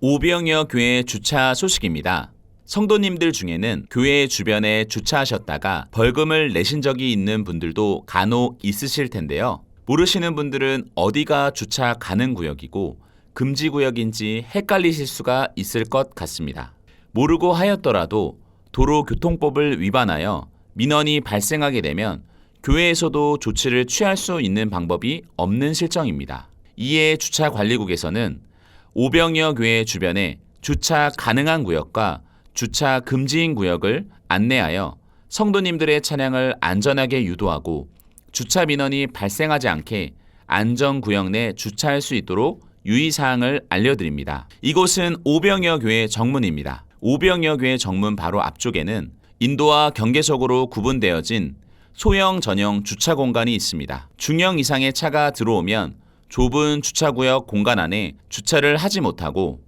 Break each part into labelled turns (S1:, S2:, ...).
S1: 오병여 교회 주차 소식입니다. 성도님들 중에는 교회 주변에 주차하셨다가 벌금을 내신 적이 있는 분들도 간혹 있으실 텐데요. 모르시는 분들은 어디가 주차 가능 구역이고 금지 구역인지 헷갈리실 수가 있을 것 같습니다. 모르고 하였더라도 도로교통법을 위반하여 민원이 발생하게 되면 교회에서도 조치를 취할 수 있는 방법이 없는 실정입니다. 이에 주차관리국에서는 오병여 교회 주변에 주차 가능한 구역과 주차 금지인 구역을 안내하여 성도님들의 차량을 안전하게 유도하고 주차 민원이 발생하지 않게 안전 구역 내 주차할 수 있도록 유의 사항을 알려드립니다. 이곳은 오병여 교회 정문입니다. 오병여 교회 정문 바로 앞쪽에는 인도와 경계석으로 구분되어진 소형 전용 주차 공간이 있습니다. 중형 이상의 차가 들어오면 좁은 주차구역 공간 안에 주차를 하지 못하고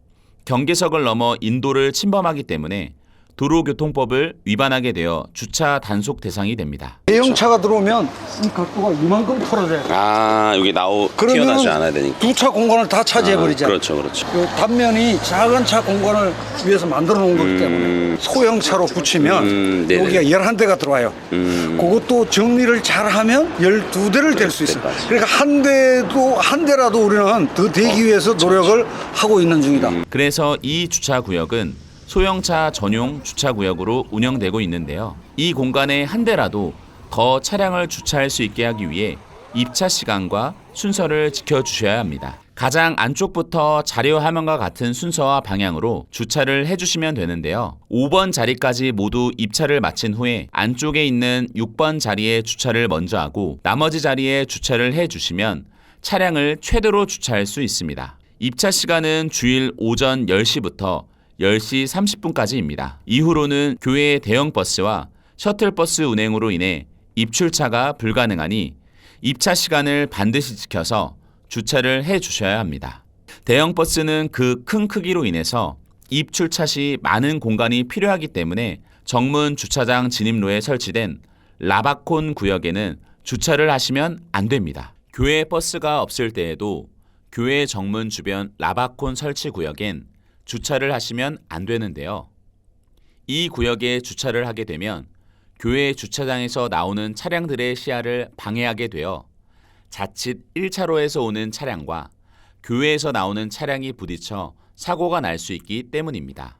S1: 경계석을 넘어 인도를 침범하기 때문에 도로교통법을 위반하게 되어 주차 단속 대상이 됩니다.
S2: 대형차가 들어오면 이 각도가 이만큼 털어져요.
S3: 아 여기 나오 튀어나오지 않아야 되니까.
S2: 두 차 공간을 다 차지해
S3: 아. 그렇죠, 그렇죠.
S2: 요 단면이 작은 차 공간을 위해서 만들어 놓은 거기 때문에 소형차로 붙이면
S3: 음, 네네.
S2: 여기가 11대가 들어와요.
S3: 음.
S2: 그것도 정리를 잘 하면 12대를 댈 수 있어요.
S3: 12대까지.
S2: 그러니까 한 대도 한 대라도 우리는 더 대기 위해서 노력을 하고 있는 중이다.
S1: 그래서 이 주차 구역은 소형차 전용 주차 구역으로 운영되고 있는데요. 이 공간에 한 대라도 더 차량을 주차할 수 있게 하기 위해 입차 시간과 순서를 지켜주셔야 합니다. 가장 안쪽부터 자료 화면과 같은 순서와 방향으로 주차를 해주시면 되는데요. 5번 자리까지 모두 입차를 마친 후에 안쪽에 있는 6번 자리에 주차를 먼저 하고 나머지 자리에 주차를 해주시면 차량을 최대로 주차할 수 있습니다. 입차 시간은 주일 오전 10시부터 10시 30분까지입니다. 이후로는 교회 대형 버스와 셔틀버스 운행으로 인해 입출차가 불가능하니 입차 시간을 반드시 지켜서 주차를 해 주셔야 합니다. 대형 버스는 그 큰 크기로 인해서 입출차 시 많은 공간이 필요하기 때문에 정문 주차장 진입로에 설치된 라바콘 구역에는 주차를 하시면 안 됩니다. 교회 버스가 없을 때에도 교회 정문 주변 라바콘 설치 구역엔 주차를 하시면 안 되는데요. 이 구역에 주차를 하게 되면 교회 주차장에서 나오는 차량들의 시야를 방해하게 되어 자칫 1차로에서 오는 차량과 교회에서 나오는 차량이 부딪혀 사고가 날 수 있기 때문입니다.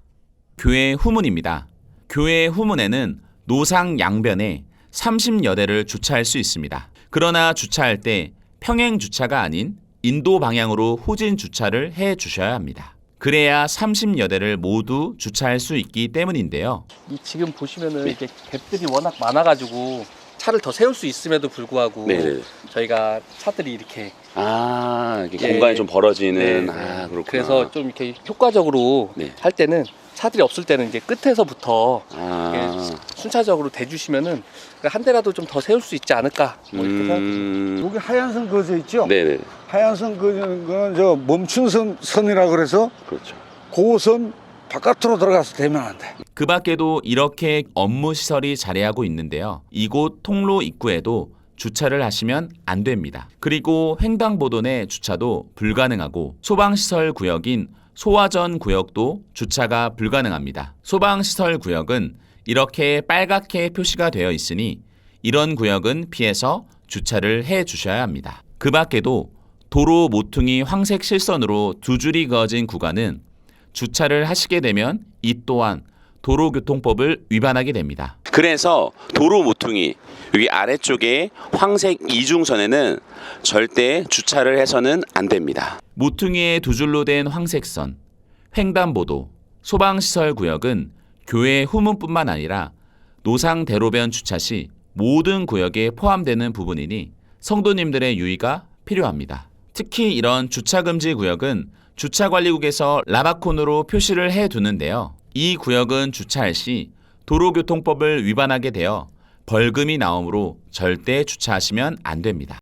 S1: 교회 후문입니다. 교회 후문에는 노상 양변에 30여 대를 주차할 수 있습니다. 그러나 주차할 때 평행 주차가 아닌 인도 방향으로 후진 주차를 해 주셔야 합니다. 그래야 30여 대를 모두 주차할 수 있기 때문인데요.
S4: 이 지금 보시면은 이게 갭들이 워낙 많아가지고 차를 더 세울 수 있음에도 불구하고
S3: 네네.
S4: 저희가 차들이 이렇게
S3: 아 이게
S4: 예.
S3: 공간이 좀 벌어지는.
S4: 네,
S3: 아 그렇구나.
S4: 그래서 좀 이렇게 효과적으로
S3: 네.
S4: 할 때는 차들이 없을 때는 이제 끝에서부터
S3: 아.
S4: 순차적으로 대주시면은 한 대라도 좀 더 세울 수 있지 않을까 뭐 이렇게.
S3: 음.
S2: 여기 하얀 선 그어져 있죠?
S3: 네네.
S2: 하얀 선 그어진 거는 저 멈춘 선, 선이라 그래서
S3: 그렇죠.
S2: 고선 바깥으로 들어가서 되면 안 돼.
S1: 그 밖에도 이렇게 업무 시설이 자리하고 있는데요. 이곳 통로 입구에도 주차를 하시면 안 됩니다. 그리고 횡단보도 내 주차도 불가능하고 소방시설 구역인 소화전 구역도 주차가 불가능합니다. 소방시설 구역은 이렇게 빨갛게 표시가 되어 있으니 이런 구역은 피해서 주차를 해 주셔야 합니다. 그 밖에도 도로 모퉁이 황색 실선으로 두 줄이 그어진 구간은 주차를 하시게 되면 이 또한 도로교통법을 위반하게 됩니다.
S3: 그래서 도로 모퉁이 여기 아래쪽에 황색 이중선에는 절대 주차를 해서는 안 됩니다.
S1: 모퉁이에 두 줄로 된 황색선, 횡단보도, 소방시설 구역은 교회 후문뿐만 아니라 노상 대로변 주차 시 모든 구역에 포함되는 부분이니 성도님들의 유의가 필요합니다. 특히 이런 주차 금지 구역은 주차관리국에서 라바콘으로 표시를 해 두는데요. 이 구역은 주차할 시 도로교통법을 위반하게 되어 벌금이 나오므로 절대 주차하시면 안 됩니다.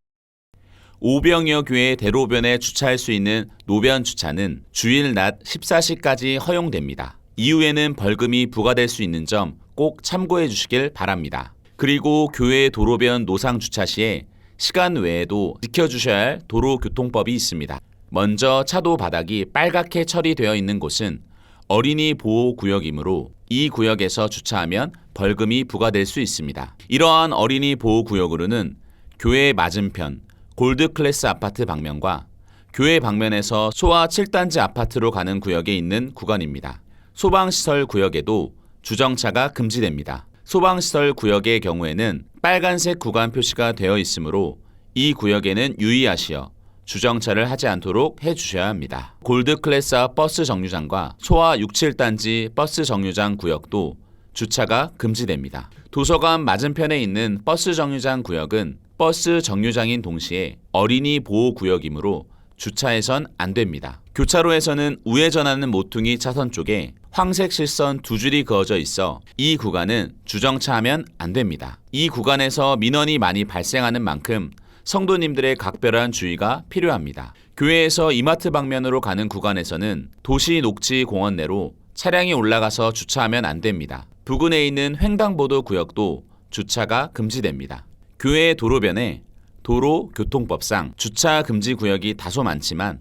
S1: 오병여 교회 대로변에 주차할 수 있는 노변 주차는 주일 낮 14시까지 허용됩니다. 이후에는 벌금이 부과될 수 있는 점 꼭 참고해 주시길 바랍니다. 그리고 교회 도로변 노상 주차 시에 시간 외에도 지켜주셔야 할 도로교통법이 있습니다. 먼저 차도 바닥이 빨갛게 처리되어 있는 곳은 어린이 보호 구역이므로 이 구역에서 주차하면 벌금이 부과될 수 있습니다. 이러한 어린이 보호 구역으로는 교회 맞은편 골드 클래스 아파트 방면과 교회 방면에서 소아 7단지 아파트로 가는 구역에 있는 구간입니다. 소방시설 구역에도 주정차가 금지됩니다. 소방시설 구역의 경우에는 빨간색 구간 표시가 되어 있으므로 이 구역에는 유의하시어 주정차를 하지 않도록 해주셔야 합니다. 골드 클래스 버스 정류장과 소아 6, 7단지 버스 정류장 구역도 주차가 금지됩니다. 도서관 맞은편에 있는 버스 정류장 구역은 버스 정류장인 동시에 어린이 보호 구역이므로 주차해선 안 됩니다. 교차로에서는 우회전하는 모퉁이 차선 쪽에 황색 실선 두 줄이 그어져 있어 이 구간은 주정차하면 안 됩니다. 이 구간에서 민원이 많이 발생하는 만큼 성도님들의 각별한 주의가 필요합니다. 교회에서 이마트 방면으로 가는 구간에서는 도시 녹지 공원 내로 차량이 올라가서 주차하면 안 됩니다. 부근에 있는 횡단보도 구역도 주차가 금지됩니다. 교회 도로변에 도로 교통법상 주차 금지 구역이 다소 많지만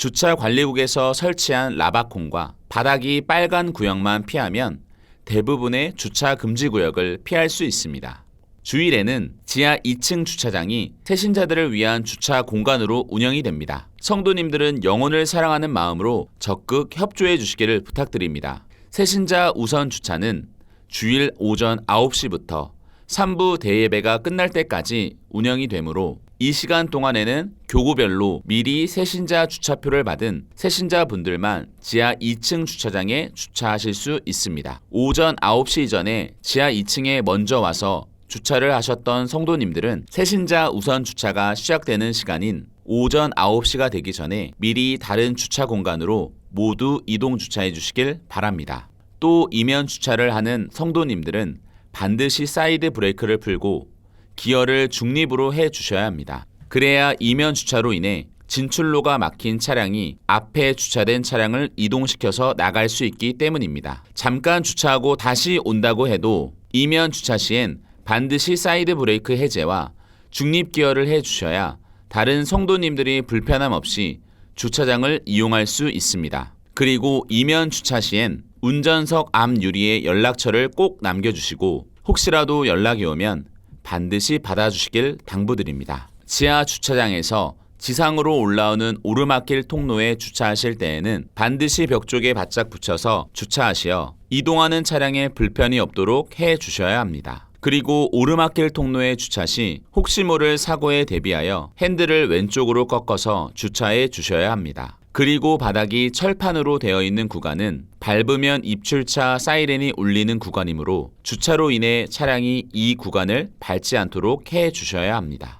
S1: 주차 관리국에서 설치한 라바콘과 바닥이 빨간 구역만 피하면 대부분의 주차 금지 구역을 피할 수 있습니다. 주일에는 지하 2층 주차장이 새신자들을 위한 주차 공간으로 운영이 됩니다. 성도님들은 영혼을 사랑하는 마음으로 적극 협조해 주시기를 부탁드립니다. 새신자 우선 주차는 주일 오전 9시부터 3부 대예배가 끝날 때까지 운영이 되므로 이 시간 동안에는 교구별로 미리 새신자 주차표를 받은 새신자 분들만 지하 2층 주차장에 주차하실 수 있습니다. 오전 9시 이전에 지하 2층에 먼저 와서 주차를 하셨던 성도님들은 새신자 우선 주차가 시작되는 시간인 오전 9시가 되기 전에 미리 다른 주차 공간으로 모두 이동 주차해 주시길 바랍니다. 또 이면 주차를 하는 성도님들은 반드시 사이드 브레이크를 풀고 기어를 중립으로 해 주셔야 합니다. 그래야 이면 주차로 인해 진출로가 막힌 차량이 앞에 주차된 차량을 이동시켜서 나갈 수 있기 때문입니다. 잠깐 주차하고 다시 온다고 해도 이면 주차 시엔 반드시 사이드 브레이크 해제와 중립 기어를 해 주셔야 다른 성도님들이 불편함 없이 주차장을 이용할 수 있습니다. 그리고 이면 주차 시엔 운전석 앞 유리에 연락처를 꼭 남겨주시고 혹시라도 연락이 오면 반드시 받아주시길 당부드립니다. 지하 주차장에서 지상으로 올라오는 오르막길 통로에 주차하실 때에는 반드시 벽 쪽에 바짝 붙여서 주차하시어 이동하는 차량에 불편이 없도록 해 주셔야 합니다. 그리고 오르막길 통로에 주차 시 혹시 모를 사고에 대비하여 핸들을 왼쪽으로 꺾어서 주차해 주셔야 합니다. 그리고 바닥이 철판으로 되어 있는 구간은 밟으면 입출차 사이렌이 울리는 구간이므로 주차로 인해 차량이 이 구간을 밟지 않도록 해 주셔야 합니다.